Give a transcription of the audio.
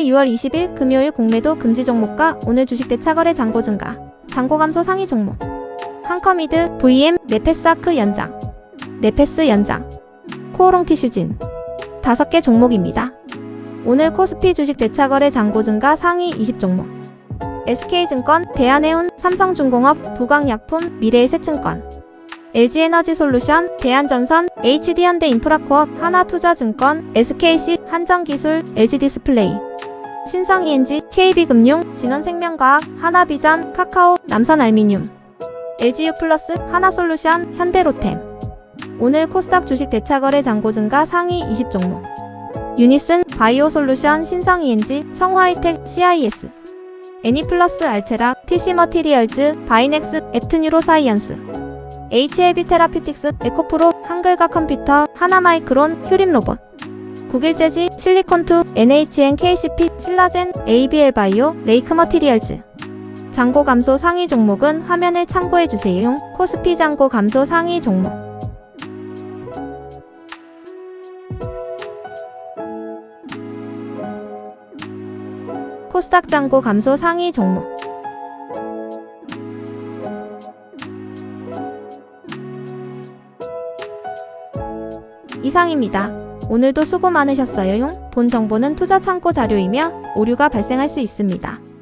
6월 20일 금요일 공매도 금지 종목과 오늘 주식 대차 거래 잔고 증가, 잔고 감소 상위 종목. 한커미드, VM, 네페스아크 연장, 네페스 연장, 코오롱 티 슈진. 다섯 개 종목입니다. 오늘 코스피 주식 대차 거래 잔고 증가 상위 20 종목. SK증권, 대한해운, 삼성중공업, 부강약품, 미래에셋증권. LG에너지솔루션, 대한전선, HD현대인프라코업, 하나투자증권, SKC, 한정기술, LG디스플레이. 신성ENG, KB금융, 진원생명과학, 하나비전, 카카오, 남선알미늄. LG유플러스, 하나솔루션, 현대로템. 오늘 코스닥 주식 대차거래 잔고 증가 상위 20 종목. 유니슨, 바이오솔루션, 신성ENG, 성화이텍, CIS. 애니플러스 알체라, TC머티리얼즈, 바이넥스, 앱트뉴로사이언스. HLB 테라피틱스, 에코프로, 한글과 컴퓨터, 하나마이크론, 휴림로봇. 국일재지, 실리콘투, NHN KCP, 신라젠, ABL 바이오, 레이크 머티리얼즈. 잔고 감소 상위 종목은 화면을 참고해주세요. 코스피 잔고 감소 상위 종목. 코스닥 잔고 감소 상위 종목. 이상입니다. 오늘도 수고 많으셨어요. 본 정보는 투자 참고 자료이며 오류가 발생할 수 있습니다.